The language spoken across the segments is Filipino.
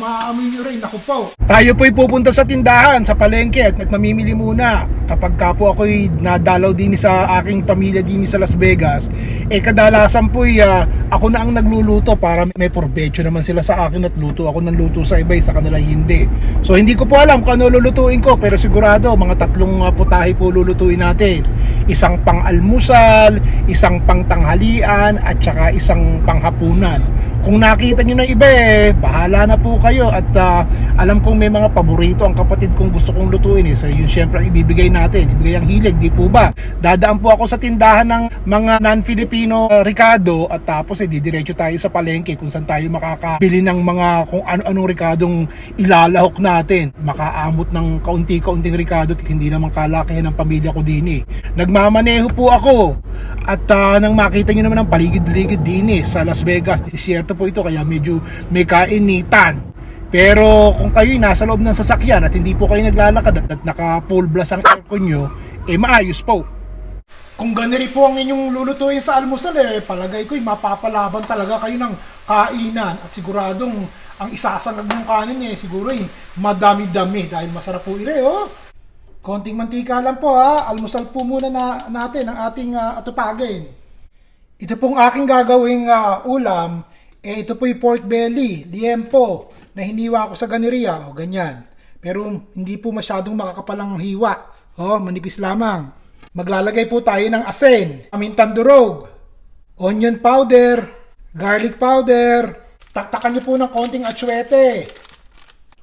maaamoy nyo rin, naku po. Tayo po'y pupunta sa tindahan, sa palengke at mamimili muna. Kapag ka po ako'y nadalaw din sa aking pamilya din sa Las Vegas, eh kadalasan po'y ah, ako na ang nagluluto para may provecho naman sila sa akin at luto ako ng luto sa iba, eh, sa kanila hindi. So hindi ko po alam kung ano lulutuin ko pero sigurado mga tatlong ah, putahe po lulutuin natin. Isang pang-almusal, isang pang-tanghalian at saka isang panghapunan. Kung nakita nyo ng iba eh, bahala na po kayo at ah, alam kong may mga paborito ang kapatid kong gusto kong lutuin eh. So yun syempre ibibigay natin, ibigay ang hilig, di po ba? Dadaan po ako sa tindahan ng mga non-Filipino uh, Ricardo at tapos eh didiretso tayo sa palengke kung saan tayo makakabili ng mga kung ano-anong Ricardong ilalahok natin. Makaamot ng kaunti-kaunting Ricardo at hindi naman kalakihan ng pamilya ko din eh. Nagmamaneho po ako at ah, nang makita nyo naman ang paligid-ligid din eh sa Las Vegas, disyerto po ito kaya medyo may kainitan. Pero kung kayo'y nasa loob ng sasakyan at hindi po kayo naglalakad at, naka full blast ang aircon nyo, eh maayos po. Kung ganiri po ang inyong lulutuin sa almusal eh, palagay ko'y mapapalaban talaga kayo ng kainan at siguradong ang isasangag ng kanin eh, siguro eh, madami-dami dahil masarap po ire oh. Konting mantika lang po ha, almusal po muna na, natin ang ating ah, atupagin. Ito pong aking gagawing ah, ulam, eh ito po'y pork belly, liempo, na hiniwa ko sa ganiriya, o ganyan. Pero hindi po masyadong makakapalang hiwa, o manipis lamang. Maglalagay po tayo ng asin, amintang durog, onion powder, garlic powder, taktakan niyo po ng konting atsuete.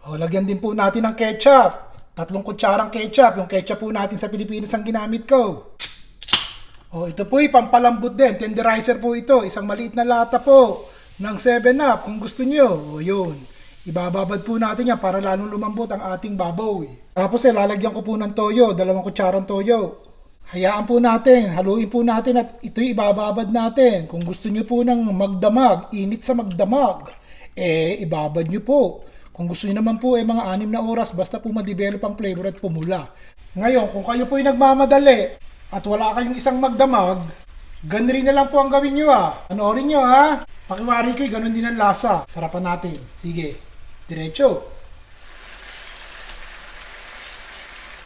O, lagyan din po natin ng ketchup. Tatlong kutsarang ketchup. Yung ketchup po natin sa Pilipinas ang ginamit ko. O, ito po ay pampalambot din. Tenderizer po ito. Isang maliit na lata po ng 7-Up kung gusto nyo. O, yun. Ibababad po natin yan para lalong lumambot ang ating baboy. Tapos eh, lalagyan ko po ng toyo. Dalawang kutsarang toyo. Hayaan po natin, haluin po natin at ito'y ibababad natin. Kung gusto nyo po ng magdamag, init sa magdamag, eh ibabad nyo po. Kung gusto nyo naman po eh mga anim na oras, basta po ma-develop ang flavor at pumula. Ngayon, kung kayo po'y nagmamadali at wala kayong isang magdamag, ganun rin na lang po ang gawin nyo ah. Panoorin nyo ha. Pakiwari ko'y ganun din ang lasa. Sarapan natin. Sige, diretso.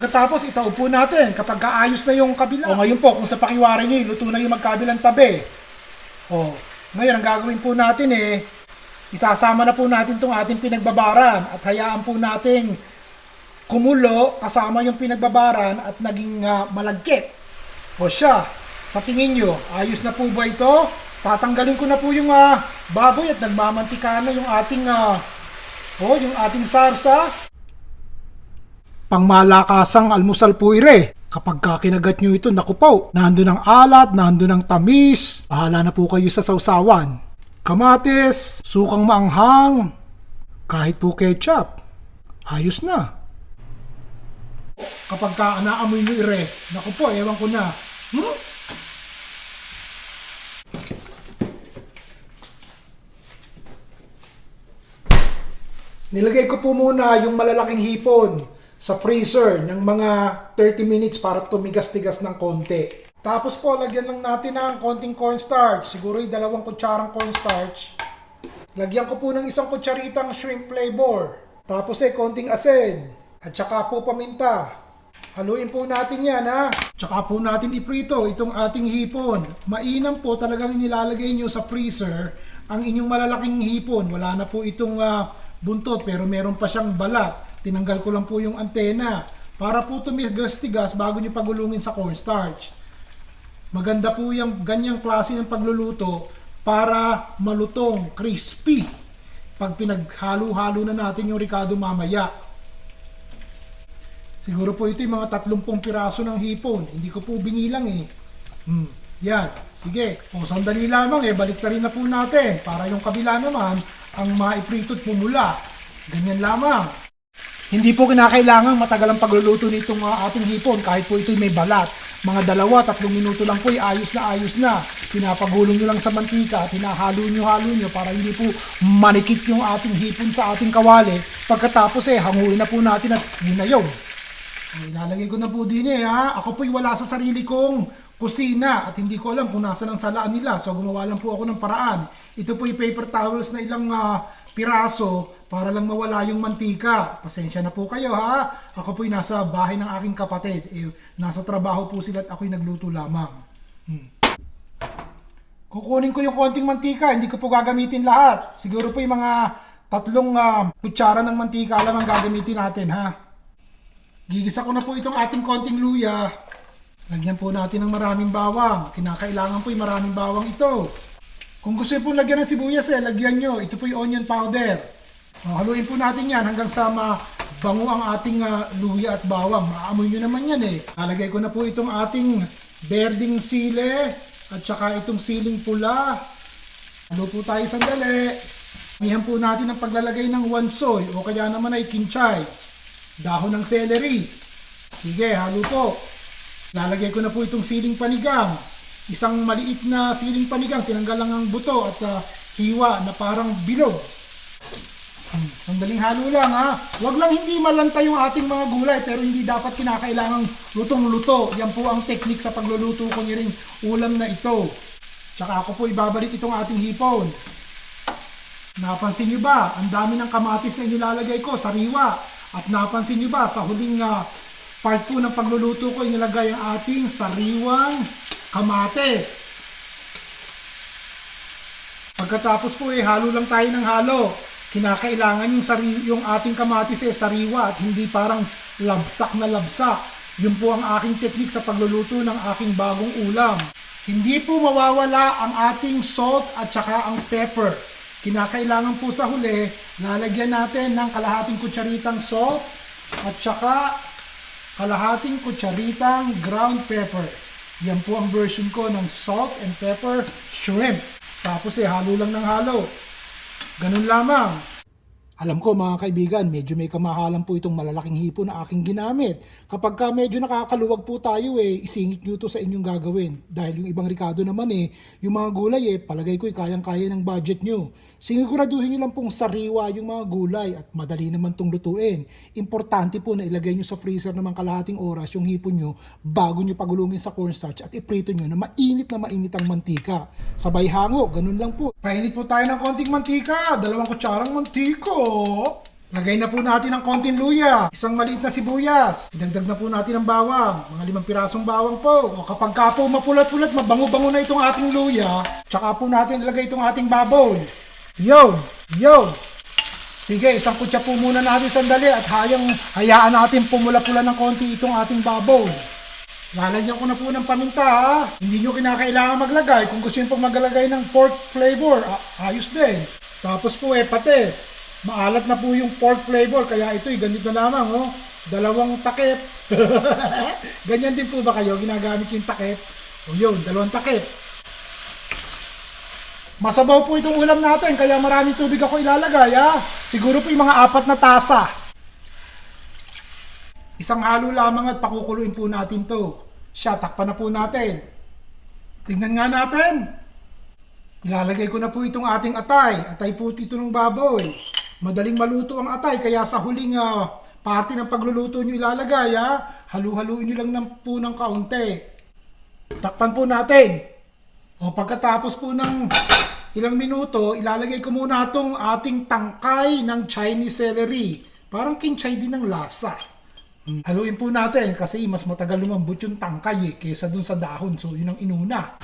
Pagkatapos itaob po natin kapag kaayos na yung kabila. O ngayon po, kung sa pakiwari nyo, luto na yung magkabilang tabi. O, ngayon ang gagawin po natin eh, isasama na po natin itong ating pinagbabaran at hayaan po nating kumulo kasama yung pinagbabaran at naging ah, malagkit. O siya, sa tingin nyo, ayos na po ba ito? Tatanggalin ko na po yung ah, baboy at nagmamantika na yung ating ah, oh, yung ating sarsa. Pangmalakasang almusal po ire. Kapag ka kinagat nyo ito, naku po, nandun ang alat, nandun ang tamis, bahala na po kayo sa sausawan. Kamatis, sukang maanghang, kahit po ketchup, ayos na. Kapag ka naamoy nyo ire, naku po, ewan ko na. Hmm? Nilagay ko po muna yung malalaking hipon sa freezer ng mga 30 minutes para tumigas-tigas ng konti. Tapos po, lagyan lang natin ng konting cornstarch. Siguro yung dalawang kutsarang cornstarch. Lagyan ko po ng isang kutsaritang shrimp flavor. Tapos eh, konting asin. At saka po paminta. Haluin po natin yan ha. Tsaka po natin iprito itong ating hipon. Mainam po talagang inilalagay nyo sa freezer ang inyong malalaking hipon. Wala na po itong ah, buntot pero meron pa siyang balat. Tinanggal ko lang po yung antena para po tumigas-tigas bago nyo pagulungin sa cornstarch. Maganda po yung ganyang klase ng pagluluto para malutong, crispy. Pag pinaghalo-halo na natin yung ricado mamaya. Siguro po ito yung mga 30 piraso ng hipon. Hindi ko po binilang eh. Hmm, yan. Sige. O sandali lamang eh. Balik na rin na po natin. Para yung kabila naman, ang maiprito't pumula. Ganyan lamang. Hindi po kinakailangan matagal ang pagluluto nitong uh, ating hipon kahit po ito'y may balat. Mga dalawa, tatlong minuto lang po ay ayos na ayos na. Pinapagulong nyo lang sa mantika at hinahalo nyo halo nyo para hindi po manikit yung ating hipon sa ating kawali. Pagkatapos eh, hanguin na po natin at yun na yun. Ay, Ilalagay ko na po din eh ha. Ako po'y wala sa sarili kong kusina at hindi ko alam kung nasa ang salaan nila. So gumawa lang po ako ng paraan. Ito po'y paper towels na ilang ah, piraso para lang mawala yung mantika. Pasensya na po kayo ha. Ako po'y nasa bahay ng aking kapatid. Eh, nasa trabaho po sila at ako'y nagluto lamang. Hmm. Kukunin ko yung konting mantika, hindi ko po gagamitin lahat. Siguro po yung mga tatlong ah, kutsara ng mantika lang ang gagamitin natin ha. Gigisa ko na po itong ating konting luya. Lagyan po natin ng maraming bawang. Kinakailangan po yung maraming bawang ito. Kung gusto po lagyan ng sibuyas eh, lagyan nyo. Ito po yung onion powder. O, haluin po natin yan hanggang sa mabango ang ating ah, luya at bawang. Maamoy nyo naman yan eh. Lalagay ko na po itong ating berding sile at saka itong siling pula. Halo po tayo sandali. Mihan po natin ang paglalagay ng wansoy o kaya naman ay kinchay. Dahon ng celery. Sige, halo po. Lalagay ko na po itong siling panigang. Isang maliit na siling panigang, tinanggal lang ang buto at ah, hiwa na parang bilog. Hmm, Sandaling halo lang ha. Huwag lang hindi malanta yung ating mga gulay pero hindi dapat kinakailangang lutong-luto. Yan po ang technique sa pagluluto ko niya ulam na ito. Tsaka ako po ibabalik itong ating hipon. Napansin nyo ba? Ang dami ng kamatis na inilalagay ko, sariwa. At napansin nyo ba, sa huling ah, part po ng pagluluto ko, inilagay ang ating sariwang kamatis. Pagkatapos po eh, halo lang tayo ng halo. Kinakailangan yung, sari, yung ating kamatis eh, sariwa at hindi parang labsak na labsak. Yun po ang aking technique sa pagluluto ng aking bagong ulam. Hindi po mawawala ang ating salt at saka ang pepper. Kinakailangan po sa huli, lalagyan natin ng kalahating kutsaritang salt at saka kalahating kutsaritang ground pepper. Yan po ang version ko ng salt and pepper shrimp. Tapos eh, halo lang ng halo. Ganun lamang. Alam ko mga kaibigan, medyo may kamahalan po itong malalaking hipo na aking ginamit. Kapag ka medyo nakakaluwag po tayo eh, isingit nyo to sa inyong gagawin. Dahil yung ibang Ricardo naman eh, yung mga gulay eh, palagay ko eh, kayang-kaya ng budget nyo. Siguraduhin nyo lang pong sariwa yung mga gulay at madali naman tong lutuin. Importante po na ilagay nyo sa freezer naman kalahating oras yung hipon nyo bago nyo pagulungin sa cornstarch at iprito nyo na mainit na mainit ang mantika. Sabay hango, ganun lang po. Painit po tayo ng konting mantika, dalawang kutsarang mantiko. Lagay na po natin ang konting luya, isang maliit na sibuyas. Idagdag na po natin ang bawang, mga limang pirasong bawang po. O kapag ka po mapulat-pulat, mabango-bango na itong ating luya, tsaka po natin ilagay itong ating baboy. Yo! Yo! Sige, isang kutsa po muna natin sandali at hayang hayaan natin pumula-pula ng konti itong ating baboy. Lalagyan ko na po ng paminta ha. Hindi nyo kinakailangan maglagay. Kung gusto nyo pong maglagay ng pork flavor, ayos din. Tapos po eh, pates. Maalat na po yung pork flavor, kaya ito'y ganito lamang, oh. Dalawang takip. Ganyan din po ba kayo, ginagamit yung takip? O yun, dalawang takip. Masabaw po itong ulam natin, kaya maraming tubig ako ilalagay, ha? Siguro po yung mga apat na tasa. Isang halo lamang at pakukuluin po natin to. Siya, takpan na po natin. Tingnan nga natin. Ilalagay ko na po itong ating atay. Atay po ito ng baboy. Madaling maluto ang atay, kaya sa huling ah, parte ng pagluluto nyo ilalagay, ha? Halu-haluin nyo lang ng, po ng kaunti. Takpan po natin. O pagkatapos po ng ilang minuto, ilalagay ko muna itong ating tangkay ng Chinese celery. Parang kinchay din ng lasa. Hmm, Haluin po natin kasi mas matagal lumambot yung tangkay eh, kesa dun sa dahon. So yun ang inuna.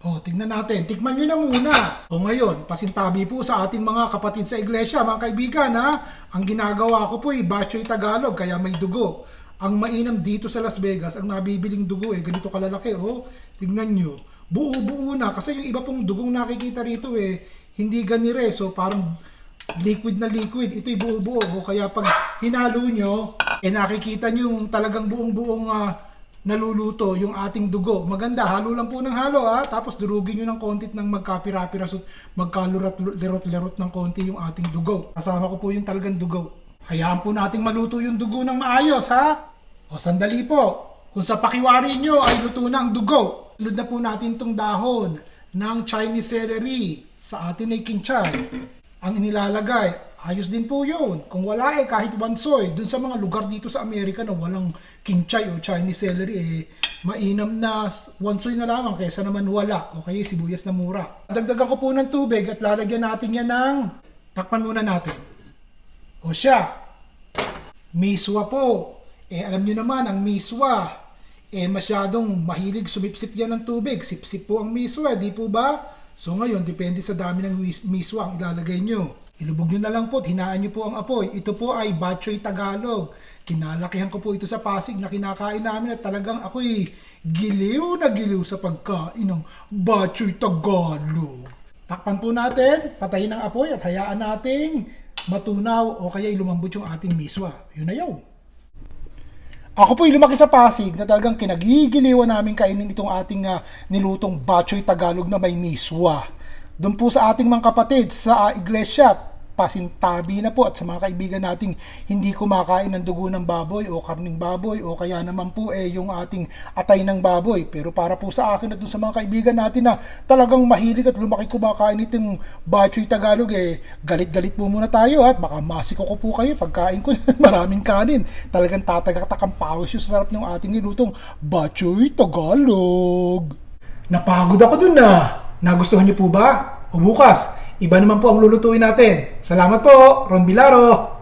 O, tingnan natin. Tikman nyo na muna. O ngayon, pasintabi po sa ating mga kapatid sa iglesia, mga kaibigan ha. Ang ginagawa ko po ay Batchoy Tagalog, kaya may dugo. Ang mainam dito sa Las Vegas, ang nabibiling dugo eh, ganito kalalaki oh. Tingnan nyo. Buo-buo na. Kasi yung iba pong dugong nakikita rito eh, hindi ganire. So parang liquid na liquid. Ito'y buo-buo. O kaya pag hinalo nyo, eh nakikita nyo yung talagang buong-buong ah, naluluto yung ating dugo. Maganda, halo lang po ng halo ha. Tapos durugin nyo ng konti ng magkapira-piras at magkalurat-lerot-lerot ng konti yung ating dugo. Kasama ko po yung talagang dugo. Hayaan po nating maluto yung dugo ng maayos ha. O sandali po. Kung sa pakiwari nyo ay luto na ang dugo. Sunod na po natin tong dahon ng Chinese celery. Sa atin ay kinchay. Ang inilalagay ayos din po yun. Kung wala eh, kahit bansoy, dun sa mga lugar dito sa Amerika na walang kinchay o Chinese celery, eh, mainam na wansoy na lamang kaysa naman wala o kaya sibuyas na mura. Dagdagan ko po ng tubig at lalagyan natin yan ng takpan muna natin. O siya, miswa po. Eh alam nyo naman, ang miswa, eh masyadong mahilig sumipsip yan ng tubig. Sipsip po ang miswa, di po ba? So ngayon, depende sa dami ng wis- miswa ang ilalagay nyo. Ilubog nyo na lang po at hinaan nyo po ang apoy. Ito po ay Batchoy Tagalog. Kinalakihan ko po ito sa Pasig na kinakain namin at talagang ako'y giliw na giliw sa pagkain ng Batchoy Tagalog. Takpan po natin, patayin ang apoy at hayaan nating matunaw o kaya lumambot yung ating miswa. Yun na yun. Ako po'y lumaki sa Pasig na talagang kinagigiliwan namin kainin itong ating ah, nilutong Batchoy Tagalog na may miswa. Doon po sa ating mga kapatid sa ah, iglesia, pasintabi na po at sa mga kaibigan nating hindi kumakain ng dugo ng baboy o karning baboy o kaya naman po eh yung ating atay ng baboy. Pero para po sa akin at doon sa mga kaibigan natin na talagang mahilig at lumaki kumakain itong Batchoy Tagalog eh galit-galit po muna tayo at baka masiko ko po kayo pagkain ko ng maraming kanin. Talagang tatagatak ang pawis yung sa sarap ng ating nilutong Batchoy Tagalog. Napagod ako dun na. Nagustuhan niyo po ba? O bukas, iba naman po ang lulutuin natin. Salamat po, Ron Bilaro.